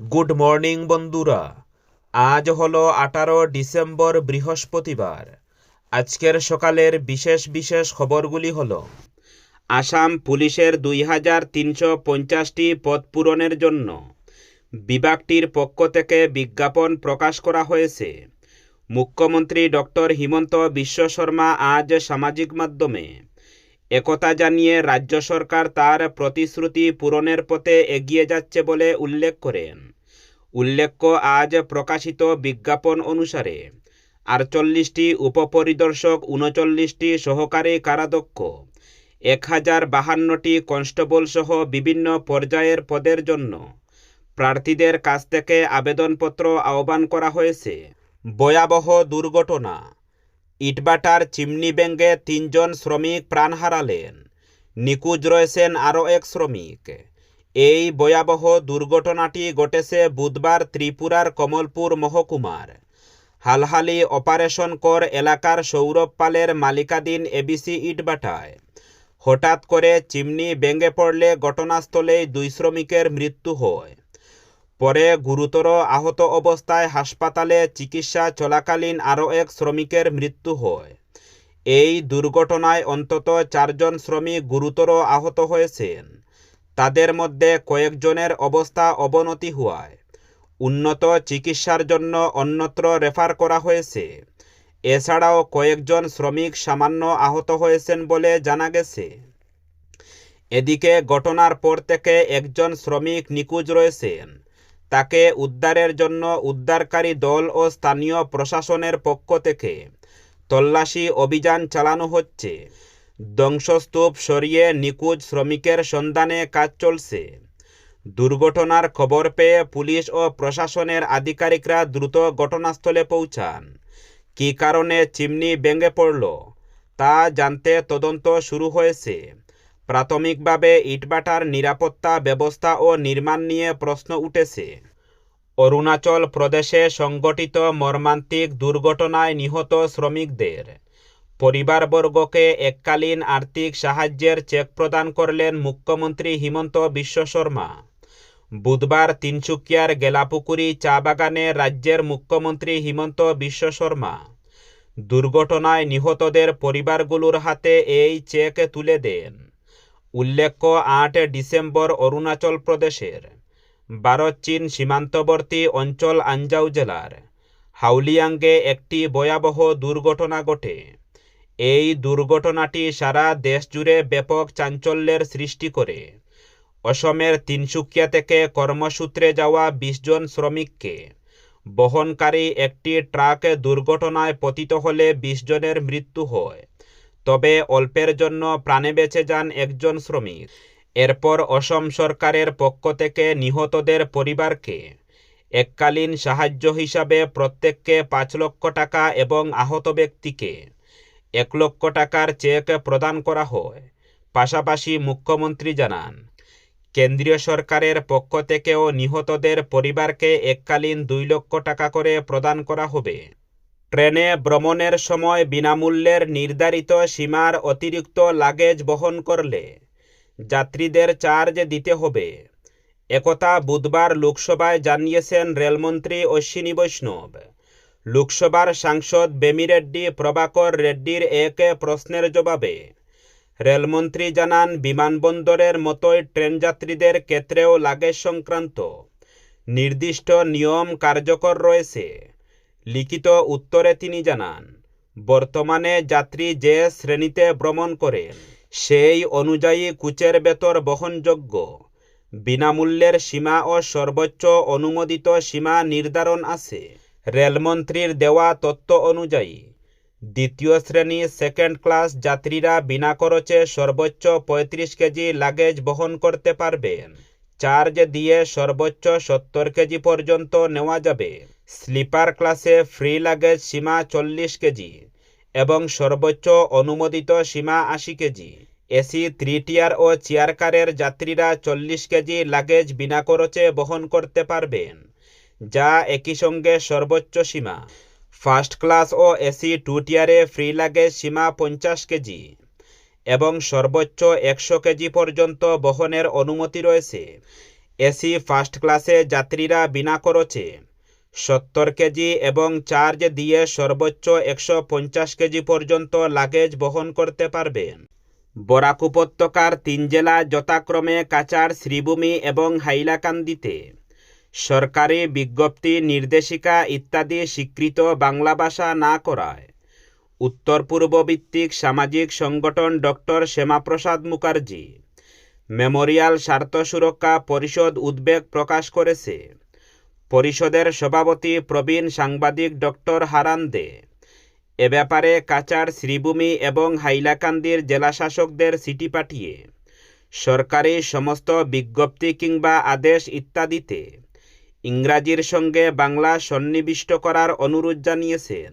Good morning বন্ধুরা। আজ হলো আঠারো ডিসেম্বর বৃহস্পতিবার। আজকের সকালের বিশেষ বিশেষ খবরগুলি হল, আসাম পুলিশের দুই হাজার তিনশো পঞ্চাশটি পদ পূরণের জন্য বিভাগটির পক্ষ থেকে বিজ্ঞাপন প্রকাশ করা হয়েছে। মুখ্যমন্ত্রী ডক্টর হিমন্ত বিশ্ব শর্মা আজ সামাজিক মাধ্যমে একথা জানিয়ে রাজ্য সরকার তার প্রতিশ্রুতি পূরণের পথে এগিয়ে যাচ্ছে বলে উল্লেখ করেন। উল্লেখ্য, আজ প্রকাশিত বিজ্ঞাপন অনুসারে আটচল্লিশটি উপপরিদর্শক, উনচল্লিশটি সহকারী কারাধ্যক্ষ এক হাজার বাহান্নটি কনস্টেবল সহ বিভিন্ন পর্যায়ের পদের জন্য প্রার্থীদের কাছ থেকে আবেদনপত্র আহ্বান করা হয়েছে। ভয়াবহ দুর্ঘটনা। ইটবাটার চিমনি ব্যাঙ্গে তিনজন শ্রমিক প্রাণ হারালেন। নিখোঁজ রয়েছেন আরও এক শ্রমিক। এই ভয়াবহ দুর্ঘটনাটি ঘটেছে বুধবার ত্রিপুরার কমলপুর মহকুমার। হালহালি অপারেশন কর এলাকার সৌরভ পালের মালিকাধীন এবিসি ইটবাটায় হঠাৎ করে চিমনি ভেঙে পড়লে ঘটনাস্থলেই দুই শ্রমিকের মৃত্যু হয়। পরে গুরুতর আহত অবস্থায় হাসপাতালে চিকিৎসা চলাকালীন আরও এক শ্রমিকের মৃত্যু হয়। এই দুর্ঘটনায় অন্তত চারজন শ্রমিক গুরুতর আহত হয়েছেন। তাদের মধ্যে কয়েকজনের অবস্থা অবনতি হওয়ায়। উন্নত চিকিৎসার জন্য অন্যত্র রেফার করা হয়েছে। এছাড়াও কয়েকজন শ্রমিক সামান্য আহত হয়েছেন বলে জানা গেছে। এদিকে ঘটনার পর থেকে একজন শ্রমিক নিখোঁজ রয়েছেন। তাকে উদ্ধারের জন্য উদ্ধারকারী দল ও স্থানীয় প্রশাসনের পক্ষ থেকে তল্লাশি অভিযান চালানো হচ্ছে। ধ্বংসস্তূপ সরিয়ে নিখোঁজ শ্রমিকের সন্ধানে কাজ চলছে। দুর্ঘটনার খবর পেয়ে পুলিশ ও প্রশাসনের আধিকারিকরা দ্রুত ঘটনাস্থলে পৌঁছান। কী কারণে চিমনি ভেঙে পড়ল তা জানতে তদন্ত শুরু হয়েছে। প্রাথমিকভাবে ইটভাটার নিরাপত্তা ব্যবস্থা ও নির্মাণ নিয়ে প্রশ্ন উঠেছে। অরুণাচল প্রদেশে সংগঠিত মর্মান্তিক দুর্ঘটনায় নিহত শ্রমিকদের। পরিবারবর্গকে এককালীন আর্থিক সাহায্যের চেক প্রদান করলেন মুখ্যমন্ত্রী হিমন্ত বিশ্ব শর্মা। বুধবার তিনসুকিয়ার গেলাপুকুরি চা বাগানে রাজ্যের মুখ্যমন্ত্রী হিমন্ত বিশ্ব শর্মা। দুর্ঘটনায় নিহতদের পরিবারগুলোর হাতে এই চেক তুলে দেন। উল্লেখ্য, আট ডিসেম্বর অরুণাচল প্রদেশের ভারত চীন সীমান্তবর্তী অঞ্চল আনজাও জেলার, হাউলিয়াঙ্গে একটি ভয়াবহ দুর্ঘটনা ঘটে। এই দুর্ঘটনাটি সারা দেশ জুড়ে ব্যাপক চাঞ্চল্যের সৃষ্টি করে। অসমের তিনসুকিয়া থেকে কর্মসূত্রে যাওয়া বিশ জন শ্রমিককে বহনকারী একটি ট্রাক দুর্ঘটনায় পতিত হলে বিশ জনের মৃত্যু হয়। তবে অল্পের জন্য প্রাণে বেঁচে যান একজন শ্রমিক। এরপর অসম সরকারের পক্ষ থেকে নিহতদের পরিবারকে এককালীন সাহায্য হিসাবে প্রত্যেককে পাঁচ লক্ষ টাকা এবং আহত ব্যক্তিকে এক লক্ষ টাকার চেক প্রদান করা হয়, পাশাপাশি মুখ্যমন্ত্রী জানান। কেন্দ্রীয় সরকারের পক্ষ থেকেও নিহতদের পরিবারকে এককালীন দুই লক্ষ টাকা করে প্রদান করা হবে। ট্রেনে ভ্রমণের সময় বিনামূল্যের নির্ধারিত সীমার অতিরিক্ত লাগেজ বহন করলে যাত্রীদের চার্জ দিতে হবে। একথা বুধবার লোকসভায় জানিয়েছেন রেলমন্ত্রী অশ্বিনী বৈষ্ণব। লোকসভার সাংসদ বেমিরেড্ডি প্রভাকর রেড্ডির এক প্রশ্নের জবাবে রেলমন্ত্রী জানান, বিমানবন্দরের মতোই ট্রেন যাত্রীদের ক্ষেত্রেও লাগেজ সংক্রান্ত নির্দিষ্ট নিয়ম কার্যকর রয়েছে। লিখিত উত্তরে তিনি জানান, বর্তমানে যাত্রী যে শ্রেণীতে ভ্রমণ করেন, সেই অনুযায়ী কুচের বেতর বহনযোগ্য। বিনামূল্যের সীমা ও সর্বোচ্চ অনুমোদিত সীমা নির্ধারণ আছে। রেলমন্ত্রীর দেওয়া তথ্য অনুযায়ী, দ্বিতীয় শ্রেণি সেকেন্ড ক্লাস যাত্রীরা বিনা খরচে সর্বোচ্চ পঁয়ত্রিশ কেজি লাগেজ বহন করতে পারবেন। চার্জ দিয়ে সর্বোচ্চ সত্তর কেজি পর্যন্ত নেওয়া যাবে। স্লিপার ক্লাসে ফ্রি লাগেজ সীমা চল্লিশ কেজি এবং সর্বোচ্চ অনুমোদিত সীমা আশি কেজি। এসি থ্রি টিয়ার ও চেয়ার কারের যাত্রীরা চল্লিশ কেজি লাগেজ বিনা খরচে বহন করতে পারবেন, যা একই সঙ্গে সর্বোচ্চ সীমা। ফার্স্ট ক্লাস ও এসি টু টিয়ারে ফ্রি লাগেজ সীমা পঞ্চাশ কেজি এবং সর্বোচ্চ একশো কেজি পর্যন্ত বহনের অনুমতি রয়েছে। এসি ফার্স্ট ক্লাসে যাত্রীরা বিনা খরচে সত্তর কেজি এবং চার্জ দিয়ে সর্বোচ্চ একশো পঞ্চাশ কেজি পর্যন্ত লাগেজ বহন করতে পারবেন। বরাক উপত্যকার তিন জেলা যথাক্রমে কাচার শ্রীভূমি এবং হাইলাকান্দিতে। সরকারি বিজ্ঞপ্তি, নির্দেশিকা ইত্যাদি স্বীকৃত বাংলা ভাষা না করায়। উত্তর পূর্ব ভিত্তিক সামাজিক সংগঠন ডক্টর শ্যামাপ্রসাদ মুখার্জি। মেমোরিয়াল স্বার্থ সুরক্ষা পরিষদ উদ্বেগ প্রকাশ করেছে। পরিষদের সভাপতি প্রবীণ সাংবাদিক ডক্টর হারান দে। এ ব্যাপারে কাচার, শ্রীভূমি এবং হাইলাকান্দির জেলাশাসকদের চিঠি পাঠিয়ে, সরকারি সমস্ত বিজ্ঞপ্তি কিংবা আদেশ ইত্যাদিতে ইংরাজির সঙ্গে বাংলা সন্নিবিষ্ট করার অনুরোধ জানিয়েছেন।